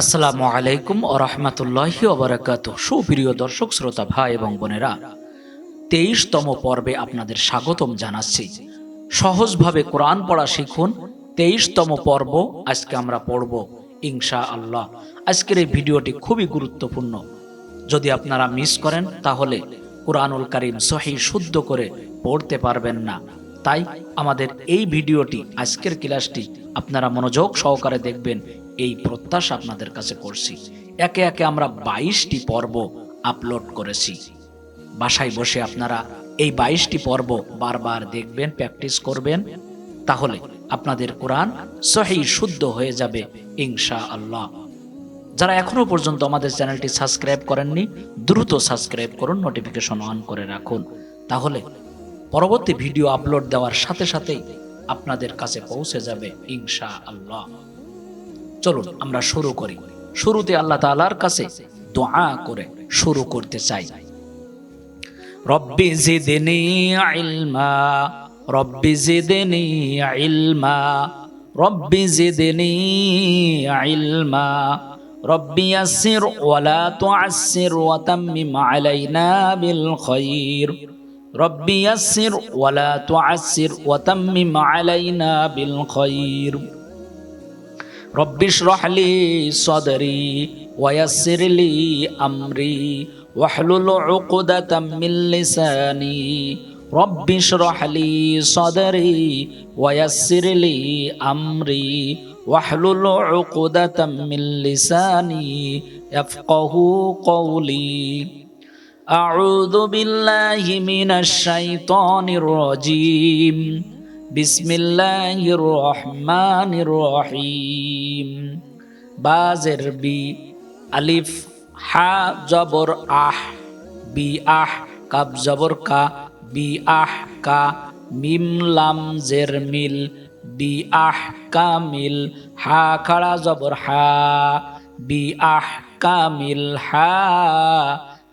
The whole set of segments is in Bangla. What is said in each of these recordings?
আসসালামু আলাইকুম ও রহমতুল্লাহি ওবরাকাত সুপ্রিয় দর্শক, শ্রোতা, ভাই এবং বোনেরা, তেইশতম পর্বে আপনাদের স্বাগতম জানাচ্ছি। সহজভাবে কোরআন পড়া শিখুন, তেইশতম পর্ব আজকে আমরা পড়ব ইনশা আল্লাহ আজকের এই ভিডিওটি খুবই গুরুত্বপূর্ণ। যদি আপনারা মিস করেন, তাহলে কোরআনুল কারিম সহি শুদ্ধ করে পড়তে পারবেন না। তাই আমাদের এই ভিডিওটি, আজকের ক্লাসটি আপনারা মনোযোগ সহকারে দেখবেন এই প্রত্যাশা আপনাদের কাছে করছি। একে একে আমরা বাইশটি পর্ব আপলোড করেছি। বাসায় বসে আপনারা এই বাইশটি পর্ব বারবার দেখবেন প্র্যাকটিস করবেন। তাহলে আপনাদের কোরআন সহি, শুদ্ধ হয়ে যাবে ইনশা আল্লাহ যারা এখনও পর্যন্ত আমাদের চ্যানেলটি সাবস্ক্রাইব করেননি, দ্রুত সাবস্ক্রাইব করুন নোটিফিকেশন অন করে রাখুন। তাহলে পরবর্তী ভিডিও আপলোড দেওয়ার সাথে সাথেই আপনাদের কাছে পৌঁছে যাবে ইনশা আল্লাহ চলুন আমরা শুরু করি। শুরুতে আল্লাহ তালার কাছে দোয়া করে শুরু করতে চাই। রব্বি জিদিনি ইলমা, রব্বি জিদিনি ইলমা, রব্বি জিদিনি ইলমা, রব্বি ইয়াসির ওয়ালা তুআসির ওয়া তাম্মিম আলাইনা বিল খাইর রব্বি ইয়াসির ওয়ালা তুআসির ওয়া তাম্মিম আলাইনা বিল খৈর। رب اشرح لي صدري ويسر لي أمري واحلل عقدة من لساني. رب اشرح لي صدري ويسر لي أمري واحلل عقدة من لساني يفقه قولي. أعوذ بالله من الشيطان الرجيم. বিসমিল্লাহির রহমানির রহিম বাজের বি, আলিফ, হা, জবর, আহ, বি, আহ কাব জবর, কা, বি, আহ, কা, মিম, লাম, জের, মিল, বি, আহ কামিল হা, খাড়া, জবর, হা, বি, আহ কামিল হা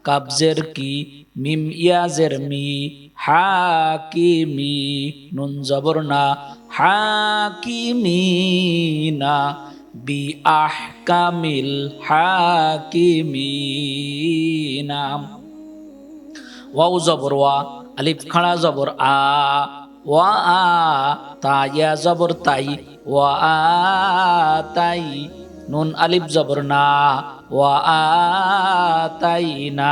কাবজের কি, মিম ইয়াজের মি হা কি মি নুন জবর না। হা কি মি না বি আহ কামিল হা কি মি নাম ওয়াও জবর, ওয়া। আলিফ খাড়া জবর, আ। ওয়া, আ। তা ইয়া জবর, তাই। ওয়া, আ। তাই। নুন আলিফ জবর, না। ওয়া, আ। তাই, না।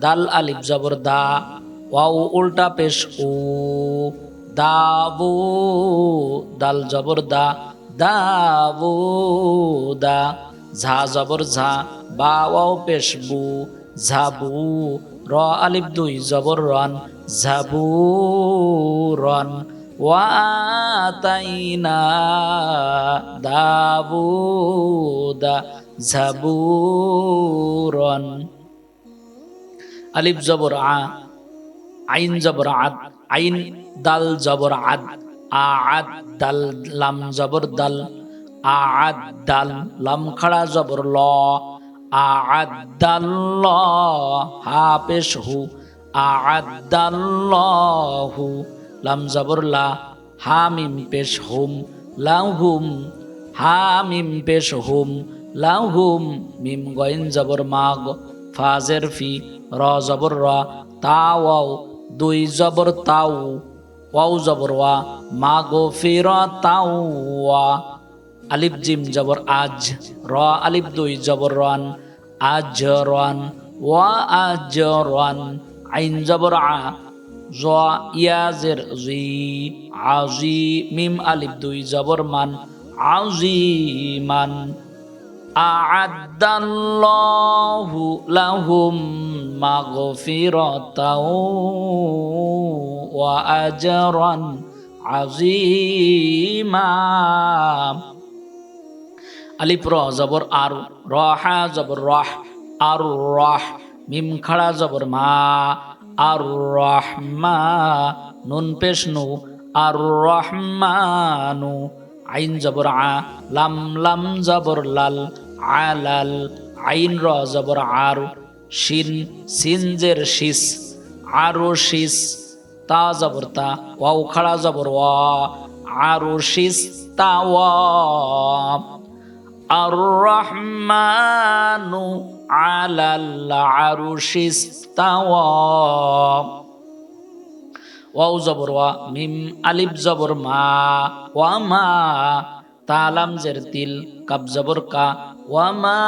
দাল আলিফ জবর, দা। ওয়াও, উল্টা পেশ ও দাবু দাল জবর, দা দাবু দা, ঝা জবর, ঝা, বা, ওয়াও, পেশ, বু ঝাবু র, আলিফ, দুই, জবর, রন ঝাবু রন ওয়াতাইনা দাবুদা ঝাবুরন আলিফ, জবর, আ আইন জবর আদ, আইন দাল জবর আদ আদ দাল, লাম জবর দাল আদ দাল, লাম খাড়া জবর ল আদাল্লাহ হা পেশ হু আদাল্লাহু লাম জবর লা হামিম পেশ হুম লাহুম হামিম পেশ হুম লাহুম মিম গইন জবর মাগ, ফাজের ফি, র জবর র তাওয়াও দুই জবর তাও, ওয়াও জবর ওয়া মাগো ফির তাও ওয়া। আলিফ জিম জবর আজ, র আলিফ দুই জবর রান আজ রান ওয়া আজ রান আইন জবর আ, জ ইয়াজের জি, আজি মিম আলিফ দুই জবর মান, আজি মান। আ'আদাল্লাহু ওয়া আজরান আজিমা আলিফ র জবর আর, রহা জবর রহ, আর রহ, মিম খাড়া জবর মা, আর রহমা নুন পেশ নু আর রহমানু আইন জবর আ, লাম লাম জবর লাল, আলাল, আইন র জবর আর শিন, সিনজের শিস, আরও শিস, তা জবর তা, ওয়াও খাড়া জবর ওয়া, আরও শিস, তা ওয়া। আর রহমানু আলাল আরুশিস্তাওয়া ওয়াও জবর ওয়া, মিম আলিফ জবর মা, ওয়া মা, তালাম জের তিল কাব জবর কা ওয়া মা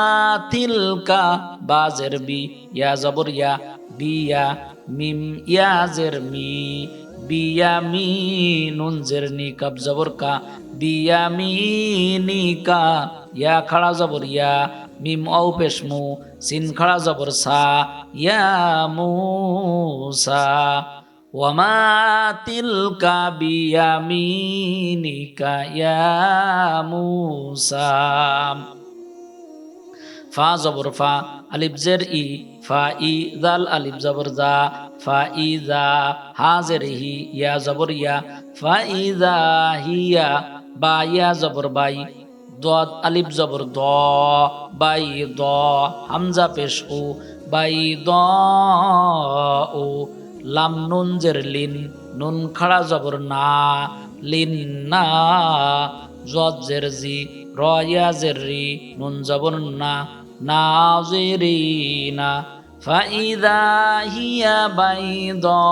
তিল বা, ইয়া জবর, ইয়া বিয়া মিম, ইয়া জের মি, বিয়া মি নুন জের নি কাব জবর কা, বিয়া মি নি কা, ইয়া খাড়া জবর, ইয়া মিম ঔ পেশমু সিন খাড়া জবর সা, ইয়া মুসা ওয়ামা তিলকা বিয়ামিনিকা ইয়া মুসা ফা জবর ফা, আলিফ জের ই, ফা ই দাল, আলিফ জবর দা ফা ই দা হা জের হি, ইয়া জবর ইয়া, ফা ই দা হিয়া বা ইয়া জবর বাই, দদ, আলিফ জবর দ, বাই দ, হামজা পেশ উ, বাই দ ও লাম নুন জের লিন, নুন খাড়া জবর না, লিন না, জদ জের জি রয়া জের রি, নুন জবর না। ফাইদা হিয়া বাইদা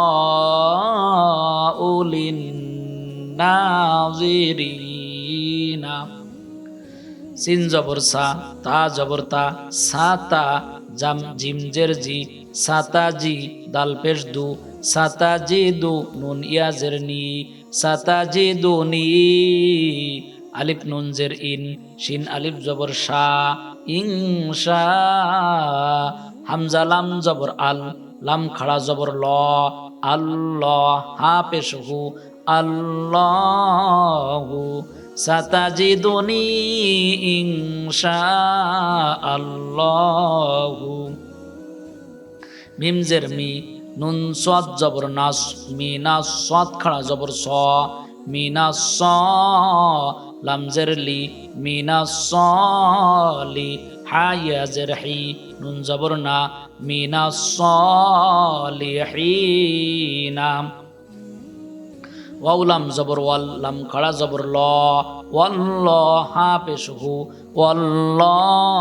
উলিন নাজিরিনা সিন জবর সা, তা জবর তা সাতা জাম জিম জের জি সাতা জি দাল পেশ দু সাতা জি দু নুন ইয়া জের নি সাতা জি দু নি, আলিফ নুন জের ইন, শিন আলিফ জবর শা ইং শা হামজা লাম জবর আল, লাম খাড়া জবর ল। আল্লাহ হা পেশ হু আল্লাহু সাতাজিদুনি ইনশা আল্লাহু। মিমজের মি, নুন সদ জবর নাস মিনা সদ খাড়া জবর স মিনা স লামজের লি মিনা সলি হায়া জের হি নুন জবর না মিনা নাম ওয়াউলাম জবর, ওয়াল লাম খাড়া জবর ল ওয়াল্ল হা পেশ হু ওয়াল্লাহু।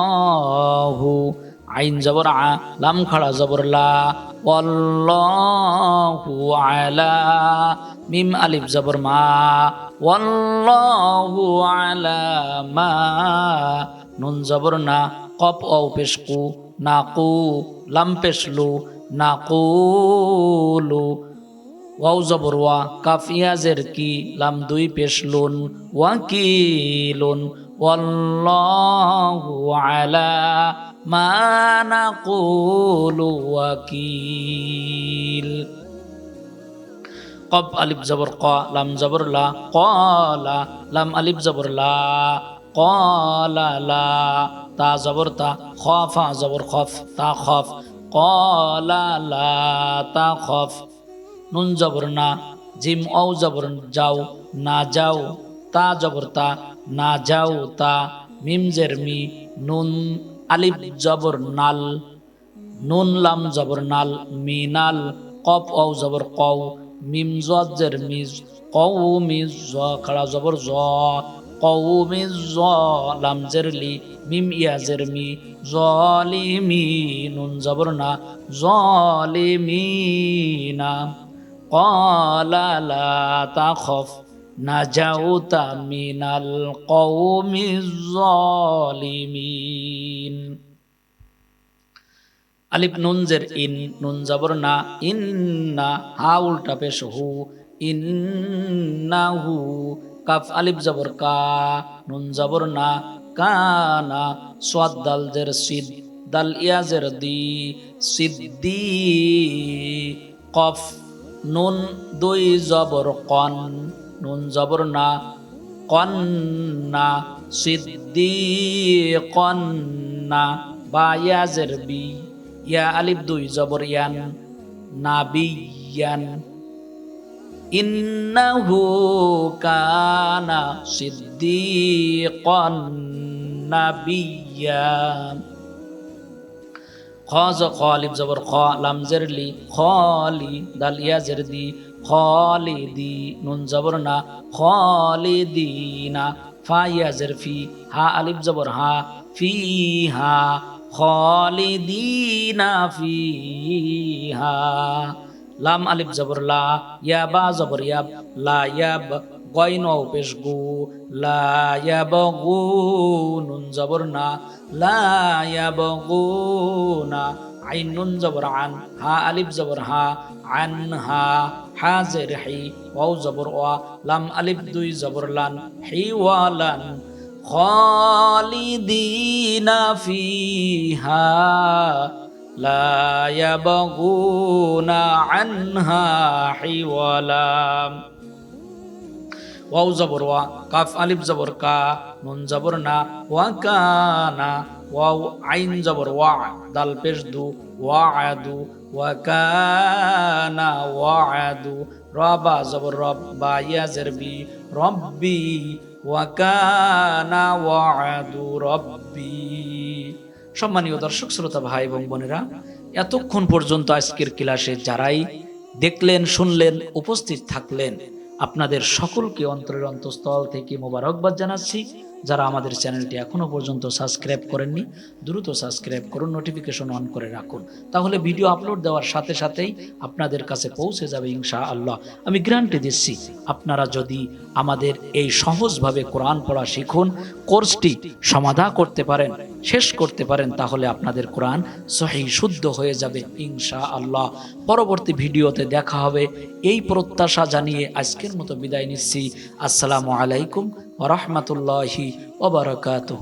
আইন জবর আ লাম খাড়া জবর লা। মিম আলিফ জবর মা। মা। নুন জবর না কপ ও পেশ কু নাকু লাম পেশ লু নাকুলু ওয়াও জবর ওয়া, কাফ ইয়াজের কি, লাম দুই পেশ লুন ওয়াকিলুন ওয়াল্লাহু আলা মা নাকুলু ওয়াকিল। কব আলিফ জবর ক, লাম জবর লা, কলা, লাম আলিফ জবর লা, কলা লা, তা জবর তা খফা জবর খফ, তা খফ, কলা লা, তা খফ। নুন জবর না, জিম ও জবর যাও, না যাও, তা জবর তা, না যাও তা, মিম জের মি, নুন আলিফ জবর নাল নুন লাম জবর নাল মিনাল কপ ও জবর কও মিম জদ জের মি কৌ মি জ খাড়া জবর জ কৌ মি জ লাম জের লি মিম ইয়া জের মি জলিমি নুন জবর না জলিমিনা قال لا تخف نجوت من القوم الظالمين আলিফ নুনজের ইন নুন জবর না ইন্না হা উল্টা পেশ হু ইন্নাহু কাফ আলিফ জবর কা নুন জবর না কানা সোয়াদ দাল জের সিদ দাল ইয়াজের দি সিদ্দি কফ নুন দুই জবর কন নুন জবর না, কন্না সিদ্দি কন্না, বা ইয়াজের বি, ইয়া আলিফ দুই জবর ইয়ান, নাবিয়ান। ইন্নাহু কানা সিদ্দিকান নাবিয়ান। খাজ খালিব জবর খ, লামজের লি খালি দাল ইয়াজের দি খালিদি নুন জবর না, খালিদিনা ফা ইয়াজের ফি, হা আলিফ জবর হা ফি হা খালিদিনা ফিহা, লাম আলিফ জবর লা, ইয়া বা জবর ইয়াব, লা ইয়াব গয়ন পেশ গু, লা ইয়াব গু নুন জবর না, লা ইয়াব গু না, আইন নুন জবর আন, হা আলিফ জবর হা, আন হা হাজের হি, ওয়াও জবর ওয়া, লাম আলিফ দুই জবর লান, হি ওয়া লান, খালিদিনা ফিহা, লা ইয়াবগুনা আনহা হিওয়ালা ওয়াও জবর ওয়া, কাফ আলিফ জবর কা, নুন জবর না, ওয়া কানা, ওয়াও আইন জবর ওয়া, দাল পেশ দু, ওয়া আদু ওয়া কানা ওয়া আদু রবা জবর রব বা ইয়া জেরবি রব্বি ওয়া কানা ওয়া আদু রব্বি। সম্মানীয় দর্শক, শ্রোতা, ভাই এবং বোনেরা, এতক্ষণ পর্যন্ত আজকের ক্লাসে যারাই দেখলেন, শুনলেন, উপস্থিত থাকলেন, আপনাদের সকলকে অন্তরের অন্তঃস্থল থেকে মোবারকবাদ জানাচ্ছি। যারা আমাদের চ্যানেলটি এখনও পর্যন্ত সাবস্ক্রাইব করেননি, দ্রুত সাবস্ক্রাইব করুন নোটিফিকেশন অন করে রাখুন। তাহলে ভিডিও আপলোড দেওয়ার সাথে সাথেই আপনাদের কাছে পৌঁছে যাবে ইনশা আল্লাহ আমি গ্যারান্টি দিচ্ছি, আপনারা যদি আমাদের এই সহজভাবে কোরআন পড়া শিখুন কোর্সটি সমাধা করতে পারেন, শেষ করতে পারেন, তাহলে আপনাদের কোরআন সহি, শুদ্ধ হয়ে যাবে ইনশা আল্লাহ পরবর্তী ভিডিওতে দেখা হবে। এই প্রত্যাশা জানিয়ে আজকের মতো বিদায় নিচ্ছি। আসসালামু আলাইকুম ওরহমতুল্লাহি ওবরাকাতুহ